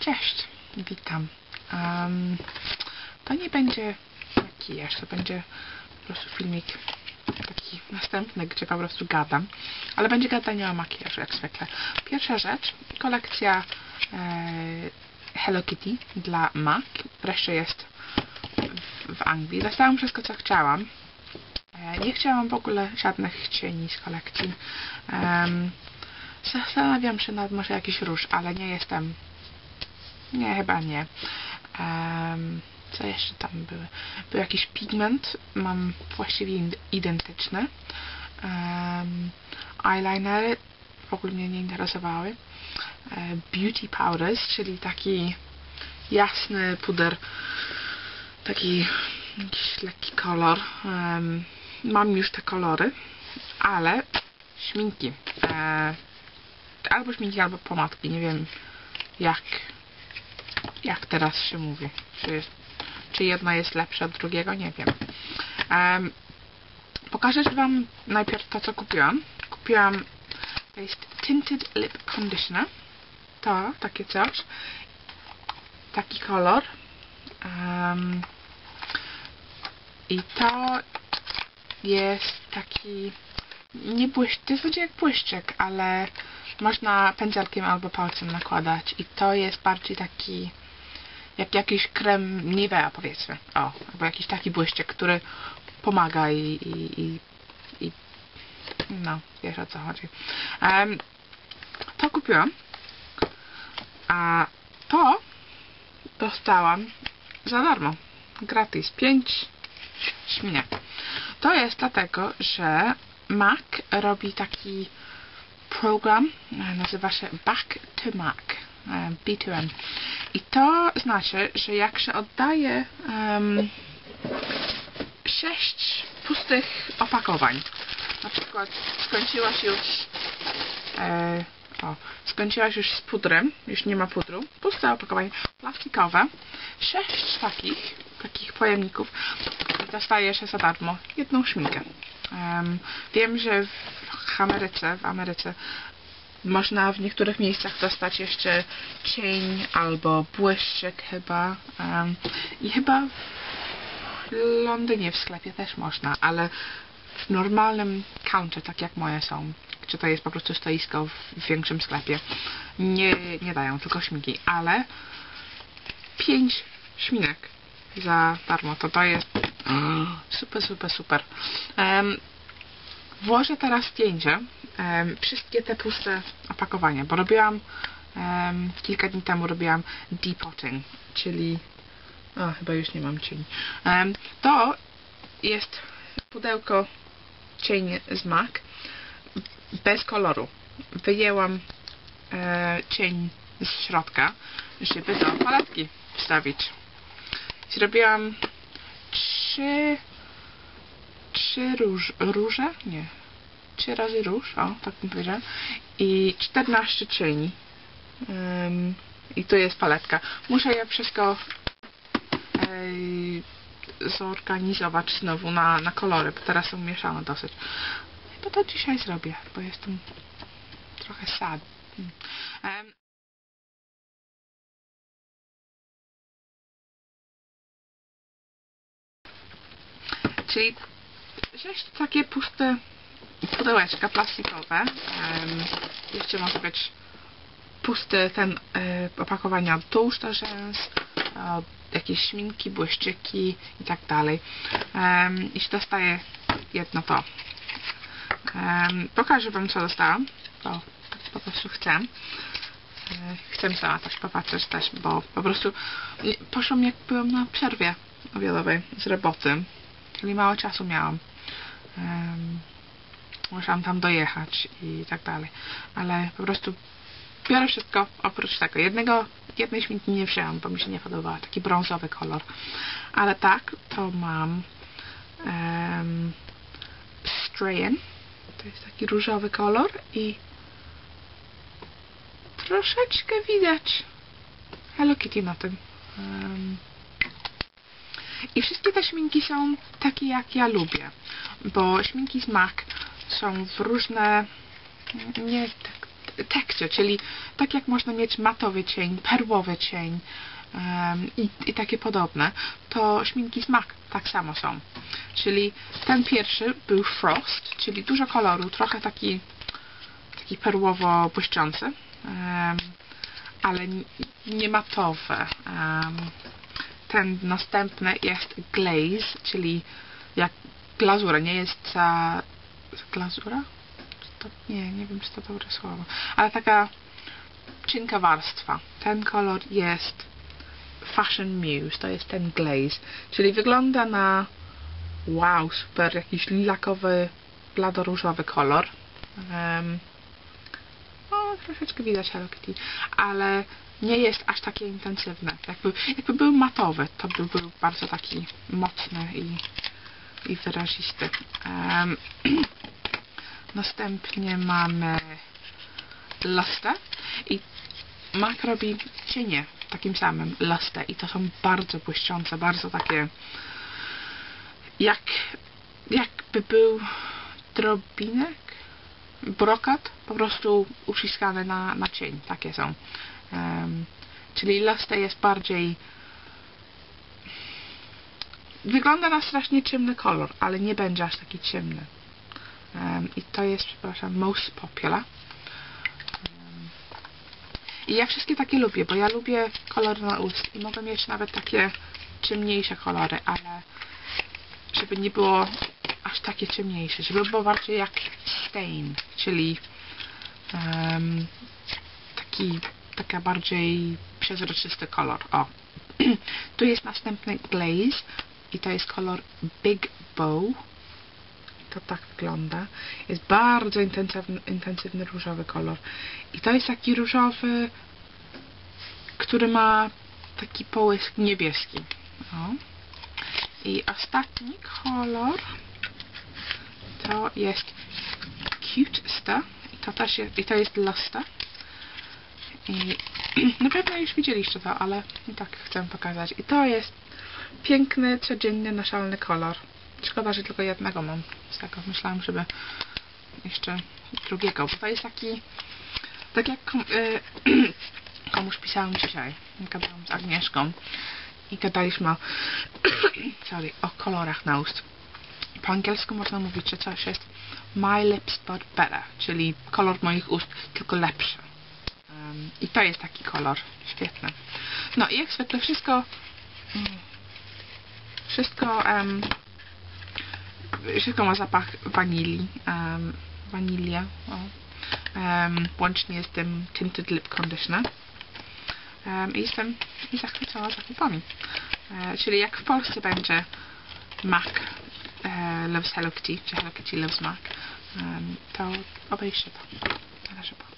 Cześć, witam. Em, to nie będzie makijaż, to będzie po prostu filmik taki następny, gdzie po prostu gadam, ale będzie gadanie o makijażu, jak zwykle. Pierwsza rzecz, kolekcja e, Hello Kitty dla MAC, wreszcie jest w, w Anglii. Dostałam wszystko, co chciałam. E, nie chciałam w ogóle żadnych cieni z kolekcji. Em, Zastanawiam się nad może jakiś róż, ale nie jestem. Nie, chyba nie. Em, co jeszcze tam były? Był jakiś pigment, mam właściwie identyczny. Um, eyelinery w ogóle mnie nie interesowały. E, beauty powders, czyli taki jasny puder, taki jakiś lekki kolor. Em, mam już te kolory, ale śminki. E, albo śminki, albo pomadki. Nie wiem jak jak teraz się mówi. Czy, czy jedno jest lepsze od drugiego? Nie wiem. Um, pokażę Wam najpierw to, co kupiłam. Kupiłam to jest Tinted Lip Conditioner. To, takie coś. Taki kolor. Um, I to jest taki nie błyszcz, to jest jak błyszczyk, ale można pędzelkiem albo palcem nakładać i to jest bardziej taki jak jakiś krem Nivea powiedzmy, o, albo jakiś taki błyszczyk, który pomaga i, i, i, i no, wiesz o co chodzi. Um, to kupiłam, a to dostałam za darmo, gratis, 5 śminek. To jest dlatego, że Mac robi taki program, nazywa się Back to Mac, e, B2M. I to znaczy, że jak się oddaje um, sześć pustych opakowań, na przykład skończyłaś już e, o, skończyłaś już z pudrem, już nie ma pudru, puste opakowanie plastikowe, sześć takich, takich pojemników, dostajesz za darmo. Jedną szminkę. Um, wiem, że w Ameryce, w Ameryce można w niektórych miejscach dostać jeszcze cień albo błyszczyk chyba. Um, I chyba w Londynie w sklepie też można, ale w normalnym counter, tak jak moje są, gdzie to jest po prostu stoisko w większym sklepie, nie, nie dają tylko śmigi, ale pięć śminek za darmo, to to jest super, super, super. Um, włożę teraz zdjęcie wszystkie te puste opakowania, bo robiłam kilka dni temu robiłam depotting, czyli o, chyba już nie mam. Um, to jest pudełko cień z MAC bez koloru. Wyjęłam e, cień z środka, żeby do paletki wstawić. Zrobiłam trzy trzy róż, róże? Nie. Trzy razy róż, o, tak bym powiedziała. I 14 cieni. Um, I tu jest paletka. Muszę je wszystko zorganizować znowu na, na kolory, bo teraz są mieszane dosyć. To dzisiaj zrobię, bo jestem trochę sad. Um, czyli sześć takie puste pudełeczka plastikowe. Jeszcze może być pusty ten e, opakowania od tusz do rzęs, e, jakieś śminki, błyszczyki i tak dalej. I się dostaje jedno to. Pokażę Wam co dostałam, bo po prostu chcę. E, chcę sama też popatrzeć też, bo po prostu poszłam jak byłam na przerwie obiadowej z roboty, czyli mało czasu miałam. Musiałam tam dojechać i tak dalej. Ale po prostu biorę wszystko oprócz tego. Jednego, jednej śminki nie wzięłam, bo mi się nie podobała. Taki brązowy kolor. Ale tak, to mam um. To jest taki różowy kolor i troszeczkę widać Hello Kitty na tym. Um, i wszystkie te śminki są takie, jak ja lubię. Bo śminki z MAC są w różne... Nie, tak, texture, czyli tak jak można mieć matowy cień, perłowy cień em, i, i takie podobne, to szminki z MAC tak samo są. Czyli ten pierwszy był Frost, czyli dużo koloru, trochę taki, taki perłowo błyszczący, em, ale nie matowe. Em, ten następny jest glaze, czyli jak glazura, nie jest za... glazura? To, nie, nie wiem, czy to dobre słowo. Ale taka cienka warstwa. Ten kolor jest Fashion Muse, to jest ten glaze. Czyli wygląda na wow, super, jakiś lilakowy, bladoróżowy kolor. Um, troszeczkę widać Hello Kitty, ale nie jest aż takie intensywne. Jakby, jakby był matowy, to by był bardzo taki mocny i, i wyrazisty. Em, następnie mamy Luster i MAC robi cienie takim samym Luster i to są bardzo błyszczące, bardzo takie jak jakby był drobinek brokat po prostu uciskany na, na cień. Takie są. Em, czyli Luster jest bardziej wygląda na strasznie ciemny kolor, ale nie będzie aż taki ciemny. Em, I to jest, przepraszam, most popular. Em, I ja wszystkie takie lubię, bo ja lubię kolor na ust i mogę mieć nawet takie ciemniejsze kolory, ale żeby nie było aż takie ciemniejsze, żeby było bardziej jak stain, czyli em, taki taka bardziej przezroczysty kolor. O. tu jest następny glaze i to jest kolor Big Bow. To tak wygląda. Jest bardzo intensywny, intensywny różowy kolor. I to jest taki różowy, który ma taki połysk niebieski. O. I ostatni kolor to jest Cute Star. I to też jest, i to jest Luster. I na pewno już widzieliście to, ale tak chcę pokazać. I to jest piękny, codzienny, naszalny kolor. Szkoda, że tylko jednego mam z tego. Myślałam, żeby jeszcze drugiego, bo to jest taki tak jak kom, y, komuś pisałam dzisiaj. Gadałam z Agnieszką i gadaliśmy o, sorry, o kolorach na ust. Po angielsku można mówić, że coś jest my lips but better, czyli kolor moich ust, tylko lepszy. Um, I to jest taki kolor. Świetny. No i jak zwykle wszystko mm, wszystko um, wszystko ma zapach wanilii. Um, wanilia. Um, łącznie z tym Tinted Lip Conditioner. Um, I jestem zachwycona zakupami. E, czyli jak w Polsce będzie MAC e, Loves Hello Kitty, czy Hello Kitty Loves MAC, um, to obejrzcie to. Na razie, pa.